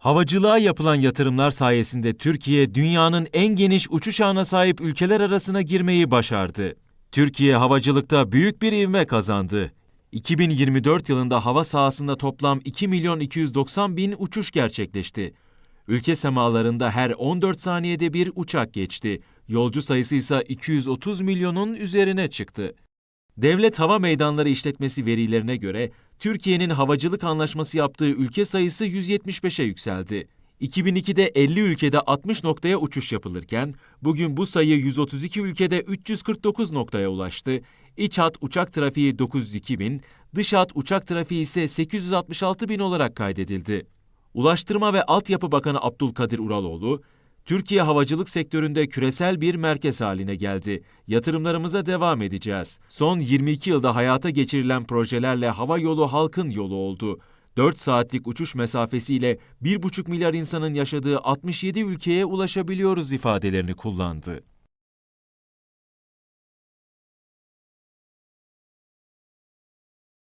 Havacılığa yapılan yatırımlar sayesinde Türkiye dünyanın en geniş uçuş ağına sahip ülkeler arasına girmeyi başardı. Türkiye havacılıkta büyük bir ivme kazandı. 2024 yılında hava sahasında toplam 2 milyon 290 bin uçuş gerçekleşti. Ülke semalarında her 14 saniyede bir uçak geçti. Yolcu sayısı ise 230 milyonun üzerine çıktı. Devlet Hava Meydanları İşletmesi verilerine göre Türkiye'nin havacılık anlaşması yaptığı ülke sayısı 175'e yükseldi. 2002'de 50 ülkede 60 noktaya uçuş yapılırken bugün bu sayı 132 ülkede 349 noktaya ulaştı. İç hat uçak trafiği 902 bin, dış hat uçak trafiği ise 866 bin olarak kaydedildi. Ulaştırma ve Altyapı Bakanı Abdülkadir Uraloğlu, Türkiye havacılık sektöründe küresel bir merkez haline geldi. Yatırımlarımıza devam edeceğiz. Son 22 yılda hayata geçirilen projelerle hava yolu halkın yolu oldu. 4 saatlik uçuş mesafesiyle 1,5 milyar insanın yaşadığı 67 ülkeye ulaşabiliyoruz ifadelerini kullandı.